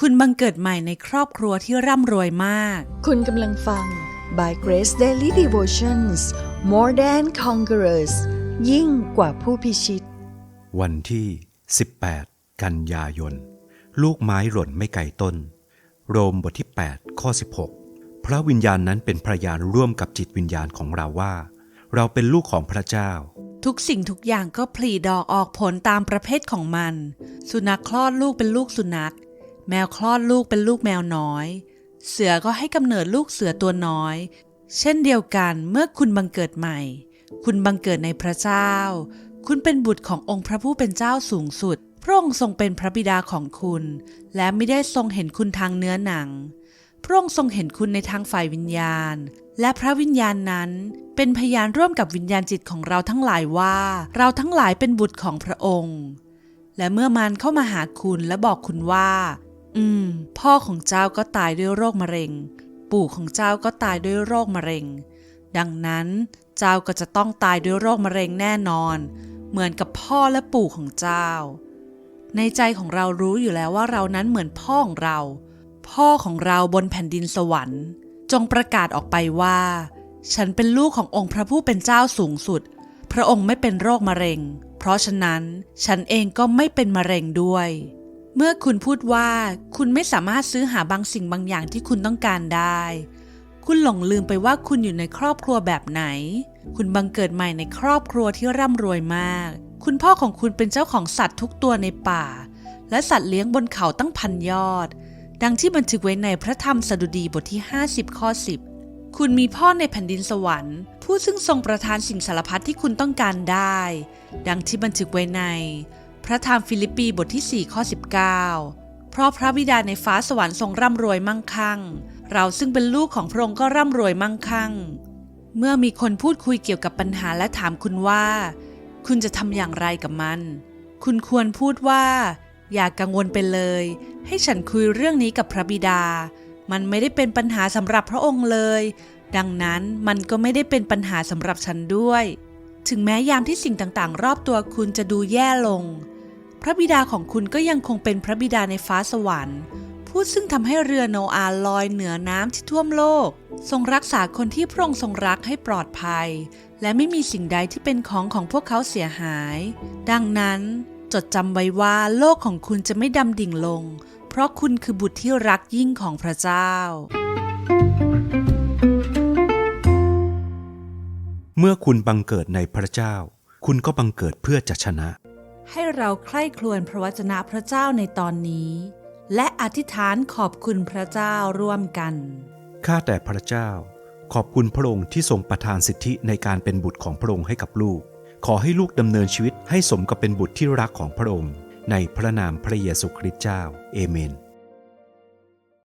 คุณบังเกิดใหม่ในครอบครัวที่ร่ำรวยมาก คุณกำลังฟัง By Grace Daily Devotions More Than Conquerors ยิ่งกว่าผู้พิชิต วันที่ 18 กันยายน ลูกไม้หล่นไม่ไกลต้น โรมบทที่ 8 ข้อ 16 พระวิญญาณนั้นเป็นพยานร่วมกับจิตวิญญาณของเราว่า เราเป็นลูกของพระเจ้า ทุกสิ่งทุกอย่างก็ผลิดอกออกผลตามประเภทของมัน สุนัขคลอดลูกเป็นลูกสุนัข แมวคลอดลูกเป็นลูกแมวน้อย เสือก็ให้กำเนิดลูกเสือตัวน้อย เช่นเดียวกันเมื่อคุณบังเกิดใหม่ คุณบังเกิดในพระเจ้า คุณเป็นบุตรขององค์พระผู้เป็นเจ้าสูงสุด พระองค์ทรงเป็นพระบิดาของคุณ และไม่ได้ทรงเห็นคุณทางเนื้อหนัง พระองค์ทรงเห็นคุณในทางฝ่ายวิญญาณ และพระวิญญาณนั้น เป็นพยานร่วมกับวิญญาณจิตของเราทั้งหลายว่า เราทั้งหลายเป็นบุตรของพระองค์ และเมื่อมันเข้ามาหาคุณและบอกคุณว่า อืม พ่อของเจ้าก็ตายด้วยโรคมะเร็ง ปู่ของเจ้าก็ตายด้วยโรคมะเร็ง ดังนั้นเจ้าก็จะต้องตายด้วยโรคมะเร็งแน่นอน เหมือนกับพ่อและปู่ของเจ้า ในใจของเรารู้อยู่แล้วว่าเรานั้นเหมือนพ่อของเรา พ่อของเราบนแผ่นดินสวรรค์ จงประกาศออกไปว่า ฉันเป็นลูกขององค์พระผู้เป็นเจ้าสูงสุด พระองค์ไม่เป็นโรคมะเร็ง เพราะฉะนั้นฉันเองก็ไม่เป็นมะเร็งด้วย เมื่อคุณพูดว่าคุณไม่สามารถซื้อหาบางสิ่งบางอย่างที่คุณต้องการได้ คุณหลงลืมไปว่าคุณอยู่ในครอบครัวแบบไหน คุณบังเกิดใหม่ในครอบครัวที่ร่ำรวยมาก คุณพ่อของคุณเป็นเจ้าของสัตว์ทุกตัวในป่า และสัตว์เลี้ยงบนเขาตั้งพันยอด ดังที่บันทึกไว้ในพระธรรมสดุดีบทที่ 50 ข้อ 10 คุณมีพ่อในแผ่นดินสวรรค์ ผู้ซึ่งทรงประทานสิ่งสารพัดที่คุณต้องการได้ ดังที่บันทึกไว้ใน พระธรรมฟิลิปปีบทที่ 4 ข้อ 19 เพราะพระบิดาในฟ้าสวรรค์ทรงร่ำรวยมั่งคั่ง เราซึ่งเป็นลูกของพระองค์ก็ร่ำรวยมั่งคั่ง เมื่อมีคนพูดคุยเกี่ยวกับปัญหาและถามคุณว่า คุณจะทำอย่างไรกับมัน คุณควรพูดว่า อย่ากกังวลไปเลย ให้ฉันคุยเรื่องนี้กับพระบิดา มันไม่ได้เป็นปัญหาสำหรับพระองค์เลย ดังนั้นมันก็ไม่ได้เป็นปัญหาสำหรับฉันด้วยถึงแม้ยามที่สิ่งต่างๆ รอบตัวคุณจะดูแย่ลง พระบิดาของคุณก็ยังคงเป็นพระบิดาในฟ้าสวรรค์ ผู้ซึ่งทำให้เรือโนอาลอยเหนือน้ำที่ท่วมโลก ทรงรักษาคนที่พระองค์ทรงรักให้ปลอดภัย และไม่มีสิ่งใดที่เป็นของของพวกเขาเสียหาย ดังนั้น จดจำไว้ว่าโลกของคุณจะไม่ดำดิ่งลง เพราะคุณคือบุตรที่รักยิ่งของพระเจ้าเมื่อคุณบังเกิดในพระเจ้า คุณก็บังเกิดเพื่อจะชนะ ให้เราใคร่ครวญพระวจนะพระเจ้าในตอนนี้ และอธิษฐานขอบคุณพระเจ้าร่วมกัน ข้าแต่พระเจ้า ขอบคุณพระองค์ที่ทรงประทานสิทธิในการเป็นบุตรของพระองค์ให้กับลูก ขอให้ลูกดำเนินชีวิตให้สมกับเป็นบุตรที่รักของพระองค์ ในพระนามพระเยซูคริสต์เจ้า เอเมน